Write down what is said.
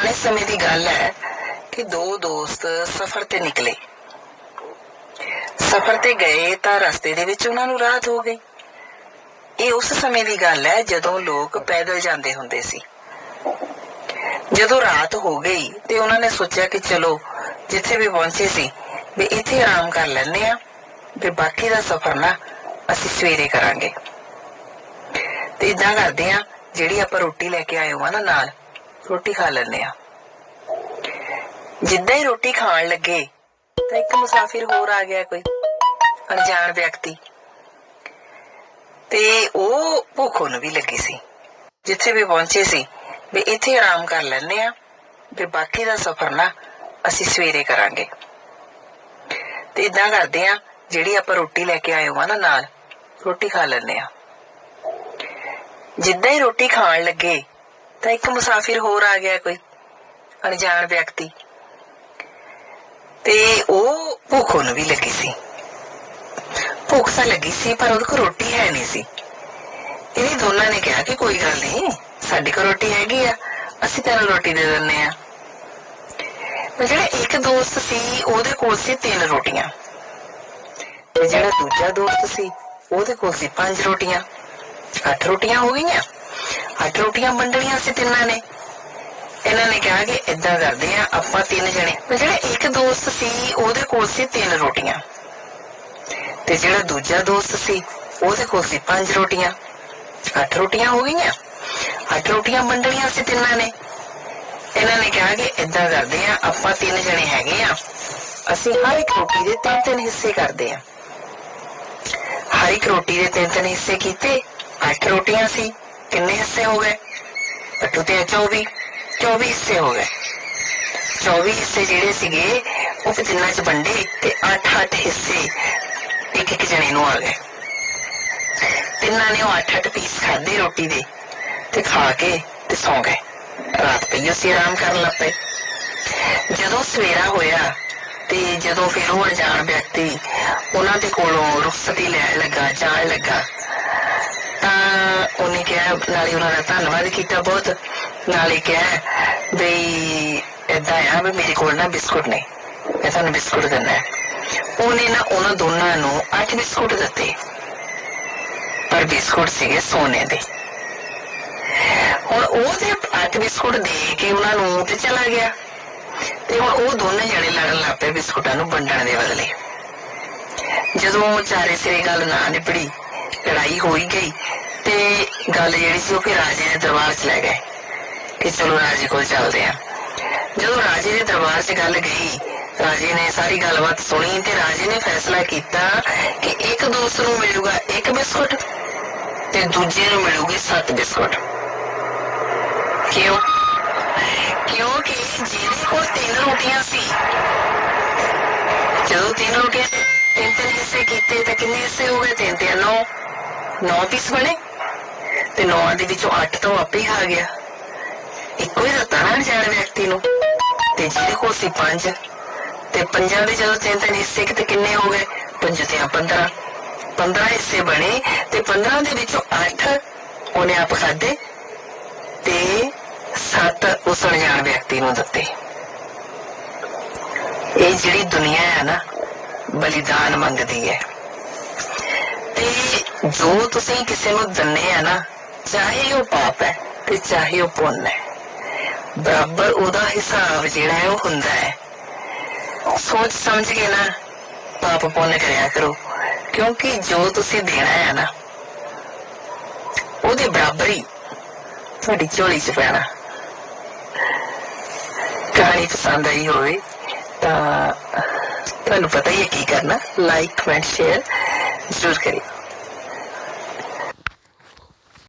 ਪੁਰਾਣੇ ਸਮੇਂ ਦੀ ਗੱਲ ਹੈ ਕਿ ਦੋ ਦੋਸਤ ਸਫ਼ਰ ਤੇ ਨਿਕਲੇ। ਸਫ਼ਰ ਤੇ ਗਏ ਤਾਂ ਰਸਤੇ ਦੇ ਵਿੱਚ ਉਹਨਾਂ ਨੂੰ ਰਾਤ ਹੋ ਗਈ। ਇਹ ਉਸ ਸਮੇਂ ਦੀ ਗੱਲ ਹੈ ਜਦੋਂ ਲੋਕ ਪੈਦਲ ਜਾਂਦੇ ਹੁੰਦੇ ਸੀ। ਜਦੋਂ ਰਾਤ ਹੋ ਗਈ ਤੇ ਉਹਨਾਂ ਨੇ ਸੋਚਿਆ ਕਿ ਚਲੋ, ਜਿੱਥੇ ਵੀ ਪਹੁੰਚੇ ਸੀ, ਵੀ ਇੱਥੇ ਆਰਾਮ ਕਰ ਲੈਂਦੇ ਆ ਤੇ ਬਾਕੀ ਦਾ ਸਫ਼ਰ ਨਾ ਅਸੀਂ ਸਵੇਰੇ ਕਰਾਂਗੇ। ਤੇ ਇਦਾਂ ਕਰਦੇ ਆ ਜਿਹੜੀ ਆਪਾਂ ਰੋਟੀ ਲੈ ਕੇ ਆਏ ਹਾਂ ਨਾ ਨਾਲ ਰੋਟੀ ਖਾ ਲੈਂਦੇ ਆ ਜਿੱਦਾਂ ਹੀ ਰੋਟੀ ਖਾਣ ਲੱਗੇ, ਤਾਂ ਇੱਕ ਮੁਸਾਫਿਰ ਹੋਰ ਆ ਗਿਆ ਕੋਈ ਅਣਜਾਣ ਵਿਅਕਤੀ। ਤੇ ਉਹ ਭੁੱਖ ਉਹਨੂੰ ਵੀ ਲੱਗੀ ਸੀ। ਜਿੱਥੇ ਵੀ ਪਹੁੰਚੇ ਸੀ, ਵੀ ਇੱਥੇ ਆਰਾਮ ਕਰ ਲੈਣੇ ਆ ਤੇ ਬਾਕੀ ਦਾ ਸਫ਼ਰ ਨਾ ਅਸੀਂ ਸਵੇਰੇ ਕਰਾਂਗੇ। ਤੇ ਇਦਾਂ ਕਰਦੇ ਆ ਜਿਹੜੀ ਆਪਾਂ ਰੋਟੀ ਲੈ ਕੇ ਆਏ ਹਾਂ ਨਾ ਨਾਲ, ਰੋਟੀ ਖਾ ਲੈਂਦੇ ਆ ਜਿੱਦਾਂ ਹੀ ਰੋਟੀ ਖਾਣ ਲੱਗੇ ਤਾਂ ਇੱਕ ਮੁਸਾਫਿਰ ਹੋਰ ਆ ਗਿਆ ਕੋਈ, ਅਣਜਾਣ ਵਿਅਕਤੀ। ਤੇ ਉਹ ਭੁੱਖ ਉਹਨੂੰ ਵੀ ਲੱਗੀ ਸੀ। ਭੁੱਖ ਤਾਂ ਲੱਗੀ ਸੀ, ਪਰ ਉਹਦੇ ਕੋਲ ਰੋਟੀ ਹੈ ਨਹੀਂ ਸੀ। ਇਹਨੇ ਦੋਨਾਂ ਨੇ ਕਿਹਾ ਕਿ ਕੋਈ ਗੱਲ ਨਹੀਂ, ਸਾਡੇ ਕੋਲ ਰੋਟੀ ਹੈਗੀ ਆ, ਅਸੀਂ ਤੈਨੂੰ ਰੋਟੀ ਦੇ ਦਿੰਨੇ ਆ। ਜਿਹੜਾ ਇੱਕ ਦੋਸਤ ਸੀ, ਉਹਦੇ ਕੋਲ ਸੀ ਤਿੰਨ ਰੋਟੀਆਂ। ਤੇ ਜਿਹੜਾ ਦੂਜਾ ਦੋਸਤ ਸੀ, ਉਹਦੇ ਕੋਲ ਸੀ ਪੰਜ ਰੋਟੀਆਂ। ਅੱਠ ਰੋਟੀਆਂ ਹੋ ਗਈਆਂ। ਅੱਠ ਰੋਟੀਆਂ ਵੰਡਣੀਆਂ ਸੀ ਤਿੰਨਾਂ ਨੇ। ਇਹਨਾਂ ਨੇ ਕਿਹਾ ਕਿ ਇਦਾਂ ਕਰਦੇ ਆ ਆਪਾਂ ਤਿੰਨ ਜਣੇ। ਜਿਹੜਾ ਇੱਕ ਦੋਸਤ ਸੀ, ਉਹਦੇ ਕੋਲ ਸੀ ਤਿੰਨ ਰੋਟੀਆਂ। ਤੇ ਜਿਹੜਾ ਦੂਜਾ ਦੋਸਤ ਸੀ, ਉਹਦੇ ਕੋਲ ਸੀ ਪੰਜ ਰੋਟੀਆਂ। ਅੱਠ ਰੋਟੀਆਂ ਹੋ ਗਈਆਂ। ਅੱਠ ਰੋਟੀਆਂ ਵੰਡਣੀਆਂ ਸੀ ਤਿੰਨਾਂ ਨੇ। ਇਹਨਾਂ ਨੇ ਕਿਹਾ ਕਿ ਇਦਾਂ ਕਰਦੇ ਆ ਆਪਾਂ ਤਿੰਨ ਜਣੇ ਹੈਗੇ ਆ ਅਸੀਂ ਹਰ ਇੱਕ ਰੋਟੀ ਦੇ ਤਿੰਨ ਤਿੰਨ ਹਿੱਸੇ ਕਰਦੇ ਆ ਹਰ ਇੱਕ ਰੋਟੀ ਦੇ ਤਿੰਨ ਤਿੰਨ ਹਿੱਸੇ ਕੀਤੇ, ਅੱਠ ਰੋਟੀਆਂ ਸੀ। ਕਿੰਨੇ ਹਿੱਸੇ ਹੋ ਗਏ? ਅੱਠੂ ਤੇ 24 24 ਹਿੱਸੇ ਹੋ ਗਏ। 24 ਹਿੱਸੇ ਜਿਹੜੇ ਸੀਗੇ, ਉਹ ਤਿੰਨਾਂ ਚ ਵੰਡੇ ਤੇ 8-8 ਹਿੱਸੇ ਇੱਕ ਇੱਕ ਜਣੇ ਨੂੰ ਆ ਗਏ। ਤਿੰਨਾਂ ਨੇ ਉਹ 8-8 ਪੀਸ ਖਾਦੇ ਰੋਟੀ ਦੇ ਤੇ ਖਾ ਕੇ ਤੇ ਸੌਂ ਗਏ। ਰਾਤ ਪਈ ਅਸੀਂ ਆਰਾਮ ਕਰਨ ਲੱਗ ਪਏ। ਜਦੋਂ ਸਵੇਰਾ ਹੋਇਆ ਤੇ ਜਦੋਂ ਫਿਰ ਉਹ ਅਣਜਾਣ ਵਿਅਕਤੀ ਉਹਨਾਂ ਦੇ ਕੋਲੋਂ ਰੁਖਸਤੀ ਲੈਣ ਲੱਗਾ, ਜਾਣ ਲੱਗਾ ਉਹਨੇ ਕਿਹਾ, ਨਾਲੇ ਉਹਨਾਂ ਦਾ ਧੰਨਵਾਦ ਕੀਤਾ ਬਹੁਤ। ਨਾਲੇ ਕਿਹਾ ਬਈ ਏਦਾਂ ਆ ਵੀ ਮੇਰੇ ਕੋਲ ਨਾ ਬਿਸਕੁਟ ਨਹੀਂ ਮੈਂ ਤੁਹਾਨੂੰ ਬਿਸਕੁਟ ਦਿੰਦਾ ਹੈ। ਉਹਨੇ ਨਾ ਉਹਨਾਂ ਦੋਨਾਂ ਨੂੰ ਅੱਠ ਬਿਸਕੁਟ ਦਿੱਤੇ। ਪਰ ਬਿਸਕੁਟ ਸੀਗੇ ਸੋਨੇ ਦੇ। ਹੁਣ ਉਹ ਤੇ ਅੱਠ ਬਿਸਕੁਟ ਦੇ ਕੇ ਉਹਨਾਂ ਨੂੰ ਤੇ ਚਲਾ ਗਿਆ। ਤੇ ਹੁਣ ਉਹ ਦੋਨੇ ਜਣੇ ਲੜਨ ਲੱਗ ਪਏ ਬਿਸਕੁਟਾਂ ਨੂੰ ਵੰਡਣ ਦੇ ਬਦਲੇ। ਜਦੋਂ ਚਾਰੇ ਸਿਰੇ ਗੱਲ ਨਾ ਨਿਪੜੀ, ਲੜਾਈ ਹੋਈ ਗਈ ਗੱਲ ਜਿਹੜੀ ਸੀ ਉਹ ਫਿਰ ਰਾਜੇ ਦੇ ਦਰਬਾਰ 'ਚ ਲੈ ਗਏ ਕਿ ਚਲੋ ਰਾਜੇ ਕੋਲ ਚੱਲਦੇ ਆ ਜਦੋਂ ਰਾਜੇ ਦੇ ਦਰਬਾਰ 'ਚ ਗੱਲ ਗਈ, ਰਾਜੇ ਨੇ ਸਾਰੀ ਗੱਲਬਾਤ ਸੁਣੀ ਤੇ ਰਾਜੇ ਨੇ ਫੈਸਲਾ ਕੀਤਾ ਕਿ ਇੱਕ ਦੋਸਤ ਨੂੰ ਮਿਲੂਗਾ ਇੱਕ ਬਿਸਕੁਟ ਤੇ ਦੂਜੇ ਨੂੰ ਮਿਲੂਗੇ ਸੱਤ ਬਿਸਕੁਟ। ਕਿਉਂ? ਕਿਉਂਕਿ ਜਿਹਦੇ ਕੋਲ ਤਿੰਨ ਰੋਟੀਆਂ ਸੀ, ਜਦੋਂ ਤਿੰਨ ਰੋਟੀਆਂ ਤਿੰਨ ਤਿੰਨ ਹਿੱਸੇ ਕੀਤੇ ਤਾਂ ਕਿੰਨੇ ਹਿੱਸੇ ਹੋ ਗਏ? ਤਿੰਨ ਤਿੰਨ ਨੌ। ਨੌ ਪੀਸ ਬਣੇ? ਤੇ ਨੌ ਦੇ ਵਿੱਚੋਂ ਅੱਠ ਤਾਂ ਉਹ ਆਪੇ ਹੀ ਖਾ ਗਿਆ। ਇੱਕੋ ਹੀ ਦਿੱਤਾ ਨਾ ਅਣਜਾਣ ਵਿਅਕਤੀ ਨੂੰ। ਤੇ ਜਿਹਦੇ ਕੋਲ ਸੀ ਪੰਜ। ਤੇ ਪੰਜਾਂ ਦੇ ਜਦੋਂ ਤਿੰਨ ਤਿੰਨ ਹਿੱਸੇ ਕਿਤੇ ਕਿੰਨੇ ਹੋ ਗਏ? ਪੰਜ ਤੇ 15 15 ਹਿੱਸੇ ਬਣੇ ਤੇ 15 ਦੇ ਵਿੱਚੋਂ 8 ਉਹਨੇ ਆਪ ਖਾਦੇ ਤੇ 7 ਉਸ ਅਣਜਾਣ ਵਿਅਕਤੀ ਨੂੰ ਦਿੱਤੇ। ਇਹ ਜਿਹੜੀ ਦੁਨੀਆ ਹੈ ਨਾ, ਬਲੀਦਾਨ ਮੰਗਦੀ ਹੈ। ਤੇ ਜੋ ਤੁਸੀਂ ਕਿਸੇ ਨੂੰ ਦਿੰਨੇ ਆ ਨਾ ਚਾਹੇ ਉਹ ਪਾਪ ਹੈ ਤੇ ਚਾਹੇ ਉਹ ਪੁੰਨ ਹੈ। ਬਰਾਬਰ ਉਹਦਾ ਹਿਸਾਬ ਜਿਹੜਾ ਹੈ ਉਹ ਹੁੰਦਾ ਹੈ। ਸੋਚ ਸਮਝ ਕੇ ਨਾ ਪਾਪ ਪੁੰਨ ਕਰਿਆ ਕਰੋ, ਕਿਉਂਕਿ ਜੋ ਤੁਸੀਂ ਦੇਣਾ ਹੈ ਨਾ, ਉਹਦੇ ਬਰਾਬਰ ਹੀ ਤੁਹਾਡੀ ਝੋਲੀ 'ਚ ਪੈਣਾ। ਕਹਾਣੀ ਪਸੰਦ ਆਈ ਹੋਵੇ ਤਾਂ ਤੁਹਾਨੂੰ ਪਤਾ ਹੀ ਹੈ ਕੀ ਕਰਨਾ। ਲਾਈਕ ਕਮੈਂਟ ਸ਼ੇਅਰ ਜ਼ਰੂਰ ਕਰਿਓ।